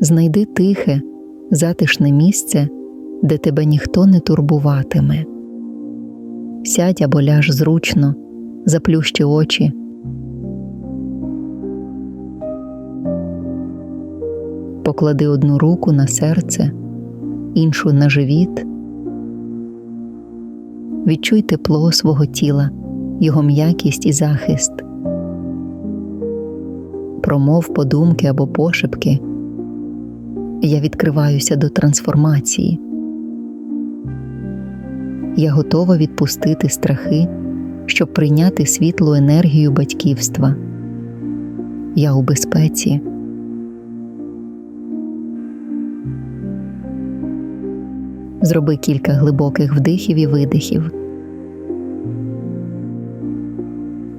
Знайди тихе, затишне місце, де тебе ніхто не турбуватиме. Сядь або ляж зручно, заплющи очі. Поклади одну руку на серце, іншу на живіт. Відчуй тепло свого тіла, його м'якість і захист. Промов подумки або пошепки. Я відкриваюся до трансформації. Я готова відпустити страхи, щоб прийняти світлу енергію батьківства. Я у безпеці. Зроби кілька глибоких вдихів і видихів.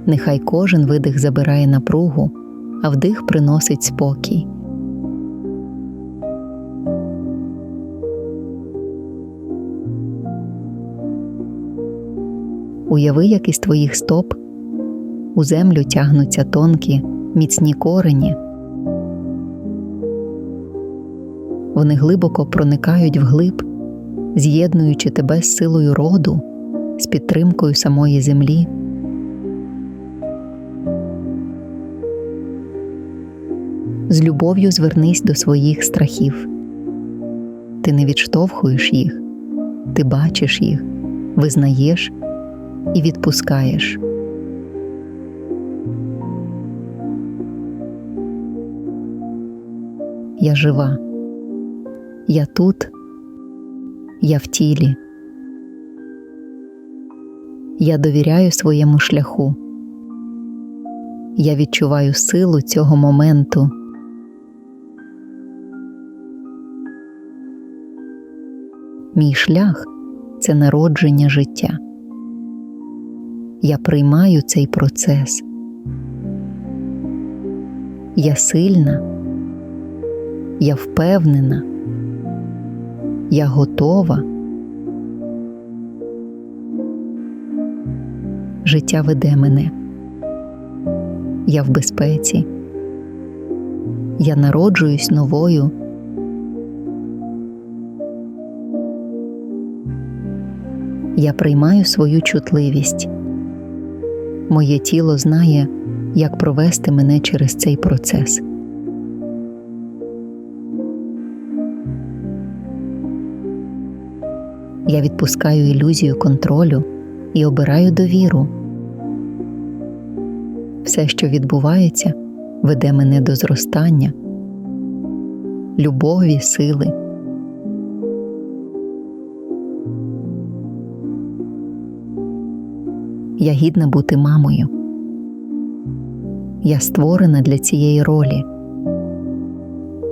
Нехай кожен видих забирає напругу, а вдих приносить спокій. Уяви, як із твоїх стоп у землю тягнуться тонкі, міцні корені. Вони глибоко проникають вглиб, з'єднуючи тебе з силою роду, з підтримкою самої землі. З любов'ю звернись до своїх страхів. Ти не відштовхуєш їх, ти бачиш їх, визнаєш і відпускаєш. Я жива, я тут, я в тілі. Я довіряю своєму шляху. Я відчуваю силу цього моменту. Мій шлях це народження життя. Я приймаю цей процес. Я сильна, я впевнена, я готова. Життя веде мене. Я в безпеці. Я народжуюсь новою. Я приймаю свою чутливість. Моє тіло знає, як провести мене через цей процес. Я відпускаю ілюзію контролю і обираю довіру. Все, що відбувається, веде мене до зростання, любові, сили. Я гідна бути мамою. Я створена для цієї ролі.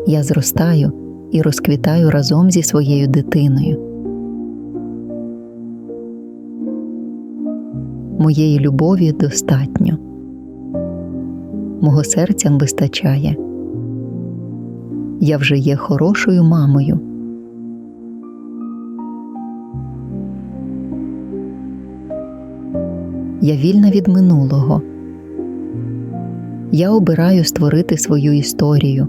Я зростаю і розквітаю разом зі своєю дитиною. Моєї любові достатньо. Мого серцям вистачає. Я вже є хорошою мамою. Я вільна від минулого. Я обираю створити свою історію,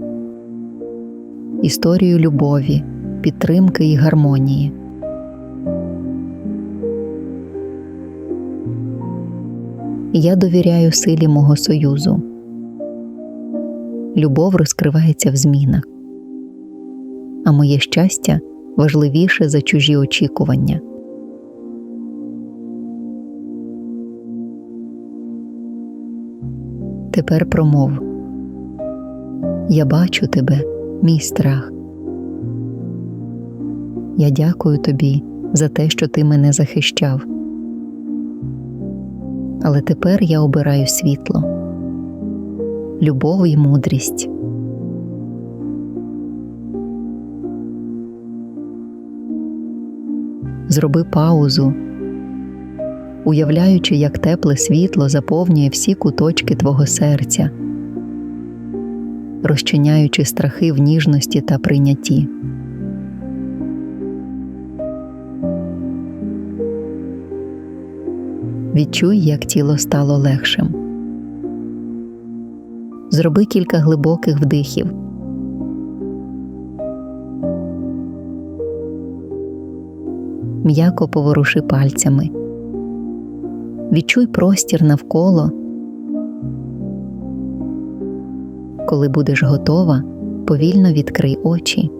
історію любові, підтримки і гармонії. Я довіряю силі мого союзу. Любов розкривається в змінах, а моє щастя важливіше за чужі очікування. Тепер промов Я бачу тебе, мій страх. Я дякую тобі за те, що ти мене захищав. Але тепер я обираю світло, любов і мудрість. Зроби паузу уявляючи, як тепле світло заповнює всі куточки твого серця, розчиняючи страхи в ніжності та прийнятті. Відчуй, як тіло стало легшим. Зроби кілька глибоких вдихів. М'яко поворуши пальцями. Відчуй простір навколо. Коли будеш готова, повільно відкрий очі.